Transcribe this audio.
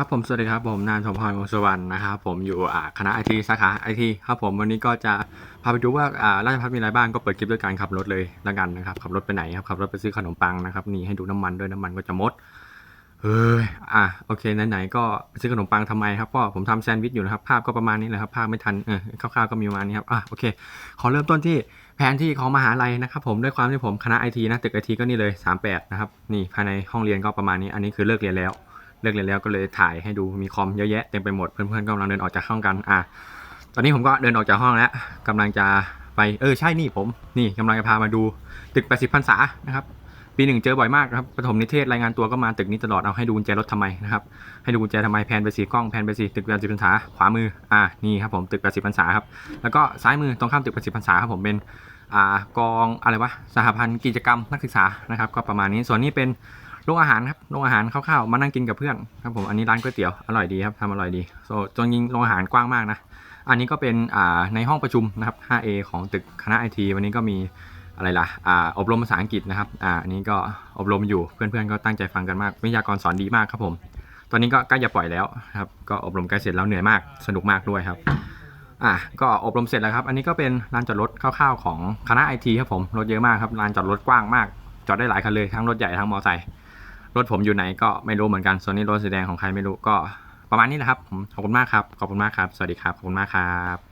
ครับผมสวัสดีครับผมนานสมพรวงศ์สุวรรณนะครับผมอยู่คณะไอทีสาขาไอทีครับผมวันนี้ก็จะพาไปดูว่าราชพัฒมีอะไรบ้างก็เปิดคลิปด้วยการขับรถเลยละกันนะครับขับรถไปไหนครับขับรถไปซื้อขนมปังนะครับนี่ให้ดูน้ำมันด้วยน้ำมันก็จะหมดเฮ้ยอะโอเคไหนๆก็ซื้อขนมปังทำไมครับก็ผมทำแซนด์วิชอยู่นะครับภาพก็ประมาณนี้แหละครับภาพไม่ทันเออคร่าวๆก็มีประมาณนี้ครับอะโอเค ขอเริ่มต้นที่แผนที่ของมหาลัยนะครับผมด้วยความที่ผมคณะไอทีนะตึกไอทีก็นี่เลย 38 นะครับนี่ภายในห้องเรียนก็ประมาณนี้อันนี้คือเลิกเรียนแล้ว เลิกเรียนแล้วก็เลยถ่ายให้ดูมีคอมเยอะแยะเต็มไปหมดเพื่อนๆก็กำลังเดินออกจากห้องกันอะตอนนี้ผมก็เดินออกจากห้องแล้วกำลังจะไปเออใช่นี่ผมนี่กำลังจะพามาดูตึก 80พรรษานะครับปีหนึ่งเจอบ่อยมากครับปฐมนิเทศรายงานตัวก็มาตึกนี้ตลอดเอาให้ดูกุญแจรถทำไมนะครับให้ดูกุญแจทำไมแพนไปสีกล้องแพนไปสีตึก80พรรษาขวามืออะนี่ครับผมตึก80พรรษาครับแล้วก็ซ้ายมือตรงข้ามตึก80พรรษาครับผมเป็นอ่ากองอะไรวะสหพันธ์กิจกรรมนักศึกษานะครับก็ประมาณนี้ส่วนนี้เป็น โรงอาหารครับโรงอาหารคร่าวๆมานั่งกินกับเพื่อนครับผมอันนี้ร้านก๋วยเตี๋ยวอร่อยดีครับทำอร่อยดีโซจริงโรงอาหารกว้างมากนะอันนี้ก็เป็นอ่าในห้องประชุมนะครับ 5A ของตึกคณะไอทีวันนี้ก็มีอะไรล่ะอ่าอบรมภาษาอังกฤษนะครับอ่าอันนี้ก็อบรมอยู่เพื่อนๆก็ตั้งใจฟังกันมาก วิทยากรสอนดีมากครับผม ตอนนี้ก็ใกล้จะปล่อยแล้วครับก็อบรมใกล้เสร็จแล้วเหนื่อยมากสนุกมากด้วยครับอะก็อบรมเสร็จแล้วครับ อันนี้ก็เป็นลานจอดรถคร่าวๆของคณะไอทีครับผมรถเยอะมากครับลานจอดรถกว้างมาก จอดได้หลายคันเลยทั้งรถใหญ่ทั้งมอเตอร์ไซค์ รถผมอยู่ไหนก็ไม่รู้เหมือนกันส่วนนี้รถสีแดงของใครไม่รู้ก็ประมาณนี้แหละครับผมขอบคุณมากครับ ขอบคุณมากครับ สวัสดีครับ ขอบคุณมากครับ